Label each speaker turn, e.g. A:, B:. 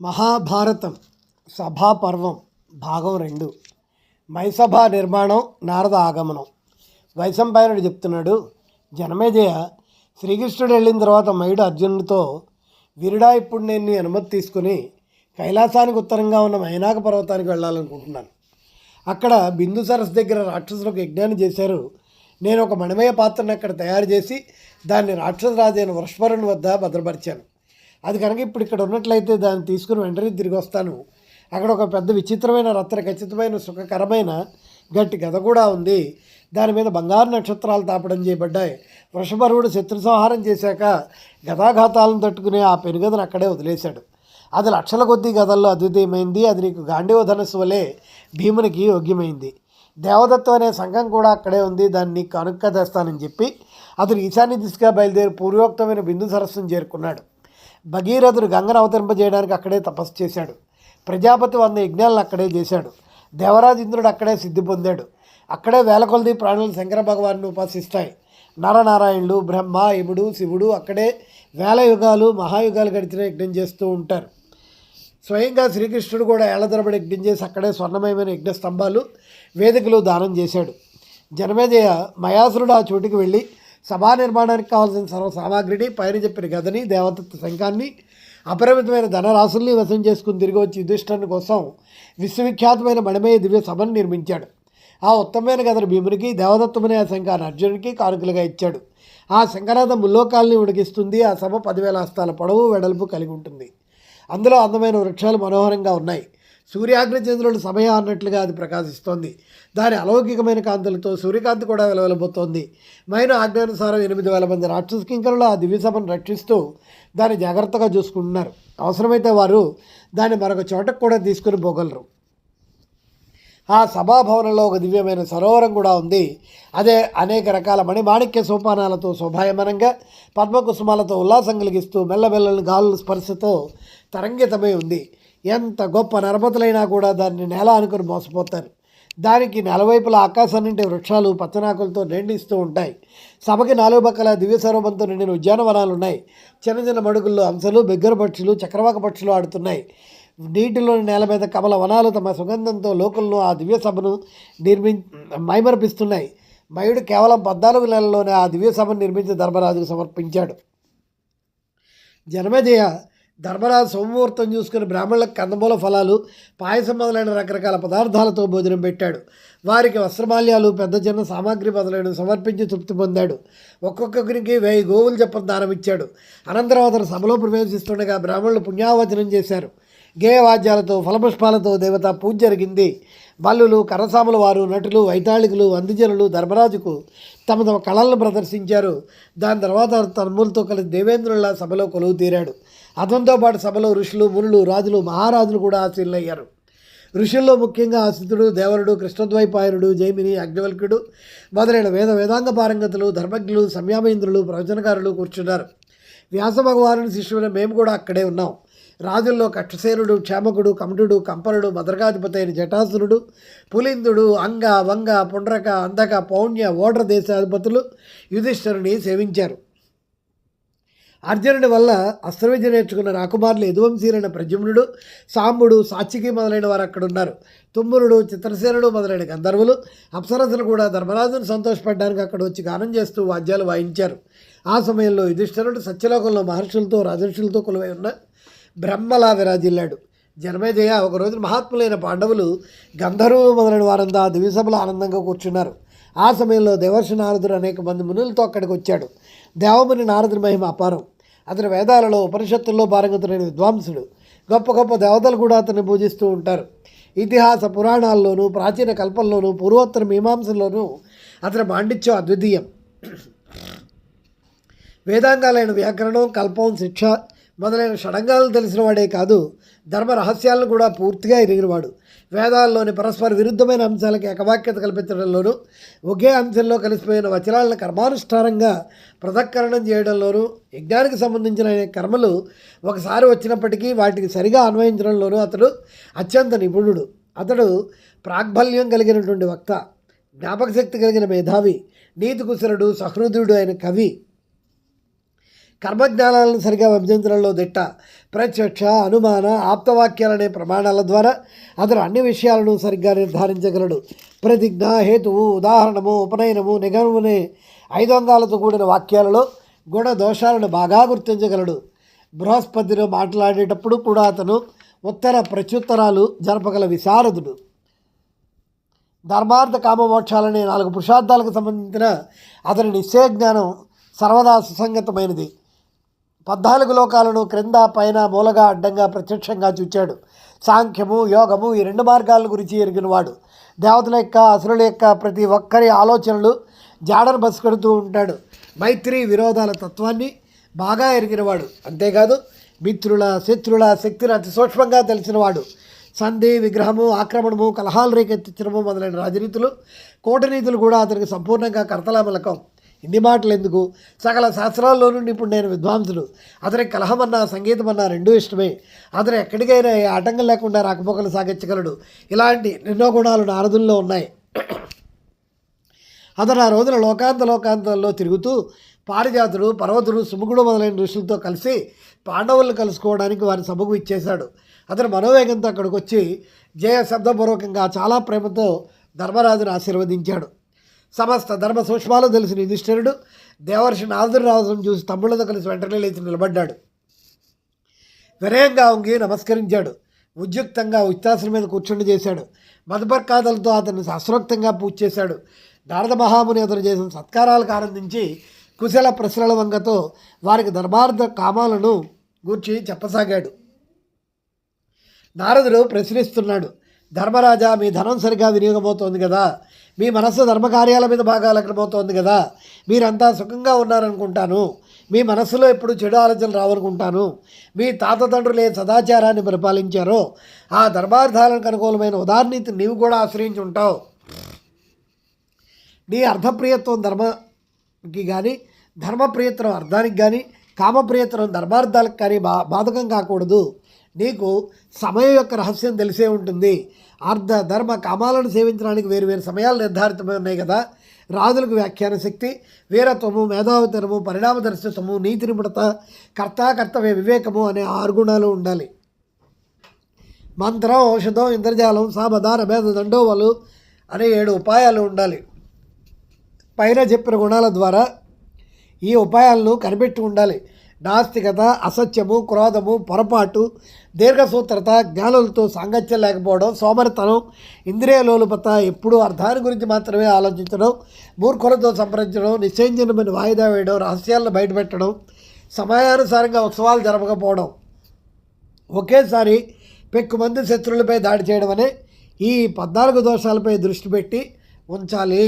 A: మహాభారతం సభాపర్వం భాగం రెండు. మైసభ నిర్మాణం నారద ఆగమనం. వైశంపాయనుడు చెప్తున్నాడు జనమేజయ శ్రీకృష్ణుడు వెళ్ళిన తర్వాత మయుడు అర్జునుడితో వీరుడా ఇప్పుడు నేను నీ అనుమతి తీసుకుని కైలాసానికి ఉత్తరంగా ఉన్న మైనాక పర్వతానికి వెళ్ళాలనుకుంటున్నాను. అక్కడ బిందు సరస్సు దగ్గర రాక్షసులకు యజ్ఞాన్ని చేశారు. నేను ఒక మణిమయ పాత్రను అక్కడ తయారు చేసి దాన్ని రాక్షసరాజైన వృష్పరుని వద్ద భద్రపరిచాను. అది కనుక ఇప్పుడు ఇక్కడ ఉన్నట్లయితే దాన్ని తీసుకుని వెంటనే తిరిగి వస్తాను. అక్కడ ఒక పెద్ద విచిత్రమైన రత్న ఖచ్చితమైన సుఖకరమైన గట్టి గద కూడా ఉంది. దాని మీద బంగారు నక్షత్రాలు తాపడం చేయబడ్డాయి. వృషభరువుడు శత్రు సంహారం చేశాక గదాఘాతాలను తట్టుకునే ఆ పెనుగదను అక్కడే వదిలేశాడు. అది లక్షల కొద్ది గదల్లో అద్వితీయమైంది. అది నీకు గాంధీవ ధనస్సు వలె భీమునికి యోగ్యమైంది. దేవదత్వం అనే సంఘం కూడా అక్కడే ఉంది. దాన్ని కనుక్క తెస్తానని చెప్పి అతను ఈశాన్య దిశగా బయలుదేరి పూర్వోక్తమైన బిందు సరస్సును చేరుకున్నాడు. భగీరథుడు గంగను అవతరింపజేయడానికి అక్కడే తపస్సు చేశాడు. ప్రజాపతి వంద యజ్ఞాలను అక్కడే చేశాడు. దేవరాజు ఇంద్రుడు అక్కడే సిద్ధి పొందాడు. అక్కడే వేల కొలది ప్రాణులు శంకర భగవాన్ని ఉపాసిస్తాయి. నరనారాయణుడు బ్రహ్మ యముడు శివుడు అక్కడే వేల యుగాలు మహాయుగాలు గడిచిన యజ్ఞం చేస్తూ ఉంటారు. స్వయంగా శ్రీకృష్ణుడు కూడా ఏళ్ళ తరబడి యజ్ఞం చేసి అక్కడే స్వర్ణమయమైన యజ్ఞ స్తంభాలు వేదికలు దానం చేశాడు. జనమేజయ మయాసురుడు ఆ చోటుకి వెళ్ళి సభా నిర్మాణానికి కావాల్సిన సర్వ సామాగ్రిని పైన చెప్పిన గదని దేవదత్త శంఖాన్ని అపరిమితమైన ధనరాశుల్ని వశం చేసుకుని తిరిగి వచ్చి యుధిష్ఠరుని కోసం విశ్వవిఖ్యాతమైన మణిమయ దివ్య సభను నిర్మించాడు. ఆ ఉత్తమమైన గదను భీమునికి దేవదత్తమనే ఆ శంఖాన్ని అర్జునుడికి కానుకలుగా ఇచ్చాడు. ఆ శంఖనాథ ముల్లోకాల్ని ఉడికిస్తుంది ఆ సభ పదివేల హస్తాల పొడవు వెడల్పు కలిగి ఉంటుంది. అందులో అందమైన వృక్షాలు మనోహరంగా ఉన్నాయి. సూర్యాగ్ని చంద్రుడు సమయ అన్నట్లుగా అది ప్రకాశిస్తోంది. దాని అలౌకికమైన కాంతులతో సూర్యకాంతి కూడా వెలవెలబోతోంది. మైన ఆజ్ఞానుసారం ఎనిమిది వేల మంది రాక్షస కింకరులు ఆ దివ్యసభను రక్షిస్తూ దాన్ని జాగ్రత్తగా చూసుకుంటున్నారు. అవసరమైతే వారు దాన్ని మరొక చోటకు కూడా తీసుకుని పోగలరు. ఆ సభాభవనంలో ఒక దివ్యమైన సరోవరం కూడా ఉంది. అదే అనేక రకాల మణిమాణిక్య సోపానాలతో శోభాయమనంగా పద్మకుసుమాలతో ఉల్లాసం కలిగిస్తూ మెల్లమెల్లని గాలుల స్పర్శతో తరంగితమై ఉంది. ఎంత గొప్ప నరపతులైనా కూడా దాన్ని నేల అనుకుని మోసపోతారు. దానికి నలవైపుల ఆకాశం నుండి వృక్షాలు పచ్చనాకులతో నిండిస్తూ ఉంటాయి. సభకి నాలుగు పక్కల దివ్య సరోవంతో నిండిన ఉద్యానవనాలు ఉన్నాయి చిన్న చిన్న మడుగుల్లో అంశలు బిగ్గర పక్షులు చక్రవాక పక్షులు ఆడుతున్నాయి. నీటిలోని నేల మీద కమల వనాలు తమ సుగంధంతో లోకల్లో ఆ దివ్య సభను నిర్మి మైమర్పిస్తున్నాయి. మయుడు కేవలం పద్నాలుగు నెలల్లోనే ఆ దివ్య సభను నిర్మించి ధర్మరాజుకు సమర్పించాడు. జనమేజయ ధర్మరాజు సోమముహూర్తం చూసుకుని బ్రాహ్మణులకు కందమూల ఫలాలు పాయసం మొదలైన రకరకాల పదార్థాలతో భోజనం పెట్టాడు. వారికి వస్త్రమాల్యాలు పెద్ద చిన్న సామాగ్రి మొదలైన సమర్పించి తృప్తి పొందాడు. ఒక్కొక్కరికి వెయ్యి గోవులు చెప్ప దానం ఇచ్చాడు. అనంతరం అతను సభలో ప్రవేశిస్తుండగా బ్రాహ్మణులు పుణ్యావచనం చేశారు. గేయవాద్యాలతో ఫలపుష్పాలతో దేవత పూజ జరిగింది. బల్లులు కరసాముల వారు నటులు వైతాళికులు వందిజనులు ధర్మరాజుకు తమ తమ కళలను ప్రదర్శించారు. దాని తర్వాత తన్ములతో కలిసి దేవేంద్రుల సభలో కొలువు తీరాడు. అతనితో పాటు సభలో ఋషులు మునులు రాజులు మహారాజులు కూడా ఆశీనులయ్యారు. ఋషుల్లో ముఖ్యంగా ఆశితుడు దేవరుడు కృష్ణద్వైపాయనుడు జైమిని అగ్నివల్కుడు మొదలైన వేద వేదాంగ పారంగతులు ధర్మజ్ఞులు సంయామేంద్రులు ప్రవచనకారులు కూర్చున్నారు. వ్యాస భగవానుని శిష్యులైన మేము కూడా అక్కడే ఉన్నాం. రాజుల్లో కక్షసేనుడు క్షేమకుడు కమటుడు కంపనుడు భద్రకాధిపతి అయిన జటాసురుడు పులిందుడు అంగ వంగ పుండ్రక అందక పౌణ్య ఓడ్ర దేశాధిపతులు యుధిష్ఠరుని సేవించారు. అర్జునుడి వల్ల అస్త్రవిద్య నేర్చుకున్న రాకుమారులు యదువంశీలైన ప్రజుమ్నుడు సాంబుడు సాత్వికి మొదలైన వారు అక్కడ ఉన్నారు. తుమ్మురుడు చిత్రసేనుడు మొదలైన గంధర్వులు అప్సరసులు కూడా ధర్మరాజును సంతోషపడడానికి అక్కడ వచ్చి గానం చేస్తూ వాద్యాలు వాయించారు. ఆ సమయంలో యుధిష్ఠరుడు సత్యలోకంలో మహర్షులతో రాజర్షులతో కొలువై ఉన్న బ్రహ్మలా విరాజిల్లాడు జన్మేజయ ఒకరోజు మహాత్ములైన పాండవులు గంధర్వులు మొదలైన వారంతా దివిసభలో ఆనందంగా కూర్చున్నారు. ఆ సమయంలో దేవర్షి నారదుడు అనేక మంది మునులతో అక్కడికి వచ్చాడు. దేవముని నారదుడి మహిమ అపారం. అతని వేదాలలో ఉపనిషత్తుల్లో పారంగతులైన విద్వాంసుడు. గొప్ప గొప్ప దేవతలు కూడా అతన్ని పూజిస్తూ ఉంటారు. ఇతిహాస పురాణాల్లోనూ ప్రాచీన కల్పంలోనూ పూర్వోత్తర మీమాంసల్లోనూ అతని పాండిత్యం అద్వితీయం. వేదాంగాలైన వ్యాకరణం కల్పం శిక్ష మొదలైన షడంగాలను తెలిసిన వాడే కాదు ధర్మ రహస్యాలను కూడా పూర్తిగా ఎరిగినవాడు. వేదాల్లోని పరస్పర విరుద్ధమైన అంశాలకు ఏకవాక్యత కల్పించడంలోనూ ఒకే అంశంలో కలిసిపోయిన వచనాలను కర్మానుష్ఠానంగా పృథక్కరణం చేయడంలోనూ యజ్ఞానికి సంబంధించిన కర్మలు ఒకసారి వచ్చినప్పటికీ వాటికి సరిగా అన్వయించడంలోనూ అతడు అత్యంత నిపుణుడు. అతడు ప్రాగ్బల్యం కలిగినటువంటి వక్త జ్ఞాపక శక్తి కలిగిన మేధావి నీతి సహృదుడు అయిన కవి. కర్మజ్ఞానాలను సరిగా విభజించడంలో దిట్ట ప్రత్యక్ష అనుమాన ఆప్తవాక్యాలనే ప్రమాణాల ద్వారా అతను అన్ని విషయాలను సరిగ్గా నిర్ధారించగలడు. ప్రతిజ్ఞ హేతువు ఉదాహరణము ఉపనయనము నిగమనే ఐదు అంగాలతో కూడిన వాక్యాలలో గుణ దోషాలను బాగా గుర్తించగలడు. బృహస్పతిలో మాట్లాడేటప్పుడు కూడా అతను ఉత్తర ప్రత్యుత్తరాలు జరపగల విశారదుడు. ధర్మార్థ కామమోక్షాలనే నాలుగు పురుషార్థాలకు సంబంధించిన అతని నిశ్చయ జ్ఞానం సర్వదా సుసంగతమైనది. పద్నాలుగు లోకాలను క్రింద పైన మూలగా అడ్డంగా ప్రత్యక్షంగా చూచాడు. సాంఖ్యము యోగము ఈ రెండు మార్గాల గురించి ఎరిగినవాడు దేవతల యొక్క అసురుల యొక్క ప్రతి ఒక్కరి ఆలోచనలు జాడను బస్కడుతూ ఉంటాడు. మైత్రి విరోధాల తత్వాన్ని బాగా ఎరిగినవాడు అంతేకాదు మిత్రుల శత్రుల శక్తిని అతి సూక్ష్మంగా తెలిసినవాడు సంధి విగ్రహము ఆక్రమణము కలహాలు రేకెత్తించడము మొదలైన రాజనీతులు కూటనీతులు కూడా అతనికి సంపూర్ణంగా కర్తలామలకం. ఇన్ని మాటలు ఎందుకు? సకల శాస్త్రాల్లోనూ ఇప్పుడు నేను విద్వాంసుడు అతనికి కలహమన్నా సంగీతమన్నా రెండూ ఇష్టమే. అతను ఎక్కడికైనా ఏ ఆటంకం లేకుండా రాకపోకలు సాగించగలడు. ఇలాంటి ఎన్నో గుణాలు నారదుల్లో ఉన్నాయి. అతను ఆ రోజున లోకాంత లోకాంతాల్లో తిరుగుతూ పారిజాతుడు పర్వతుడు సుముఖుడు మొదలైన ఋషులతో కలిసి పాండవులను కలుసుకోవడానికి వారి సభకు ఇచ్చేశాడు. అతను మనోవేగంతో అక్కడికి వచ్చి జయ శబ్దపూర్వకంగా చాలా ప్రేమతో ధర్మరాజును ఆశీర్వదించాడు. సమస్త ధర్మ సూక్ష్మాలు తెలిసిన యుధిష్ఠిరుడు దేవర్షి నారదురాజును చూసి తమ్ముళ్ళతో కలిసి వెంటనే లేచి నిలబడ్డాడు. వినయంగా ఉంగి నమస్కరించాడు. ఉద్యుక్తంగా ఉచ్చాసనం మీద కూర్చుండి చేశాడు. మధుపర్కాదలతో అతన్ని శాస్త్రోక్తంగా పూజ చేశాడు. నారద మహాముని అతను చేసిన సత్కారాలకు ఆనందించి కుశల ప్రశ్నల వంగతో వారికి ధర్మార్థ కామాలను గూర్చి చెప్పసాగాడు. నారదుడు ప్రశ్నిస్తున్నాడు ధర్మరాజా మీ ధనం సరిగా వినియోగమవుతోంది కదా? మీ మనస్సు ధర్మకార్యాల మీద బాగా లగ్నమవుతోంది కదా. మీరంతా సుఖంగా ఉన్నారనుకుంటాను. మీ మనస్సులో ఎప్పుడు చెడు ఆలోచనలు రావనుకుంటాను. మీ తాత తండ్రులు ఏ సదాచారాన్ని పరిపాలించారో ఆ ధర్మార్థాలకు అనుకూలమైన ఉదాహరణీతిని నీవు కూడా ఆశ్రయించి ఉంటావు. నీ అర్థప్రియత్వం ధర్మకి కానీ ధర్మప్రియత్వం అర్థానికి కానీ కామప్రియత్వం ధర్మార్థాలకు కానీ బా బాధకం కాకూడదు. నీకు సమయం యొక్క రహస్యం తెలిసే ఉంటుంది. అర్ధ ధర్మ కామాలను సేవించడానికి వేరు వేరు సమయాలు నిర్ధారితమై ఉన్నాయి కదా. రాజులకు వ్యాఖ్యాన శక్తి వీరత్వము మేధావితనము పరిణామదర్శిత్వము నీతి నిపుణత కర్త కర్తవ్య వివేకము అనే ఆరు గుణాలు ఉండాలి. మంత్రం ఔషధం ఇంద్రజాలం సామధాన భేద దండోవలు అనే ఏడు ఉపాయాలు ఉండాలి. పైన చెప్పిన గుణాల ద్వారా ఈ ఉపాయాలను కనిపెట్టి ఉండాలి. నాస్తికత అసత్యము క్రోధము పొరపాటు దీర్ఘసూత్రత జ్ఞానులతో సాంగత్యం లేకపోవడం సోమరితనం ఇంద్రియ లోలుపత ఎప్పుడూ అర్థాన్ని గురించి మాత్రమే ఆలోచించడం మూర్ఖులతో సంప్రదించడం నిశ్చయించడమని వాయిదా వేయడం రహస్యాలను బయటపెట్టడం సమయానుసారంగా ఉత్సవాలు జరపకపోవడం. ఒకేసారి పెక్కుమంది శత్రువులపై దాడి చేయడం అనే ఈ పద్నాలుగు దోషాలపై దృష్టి పెట్టి ఉంచాలి.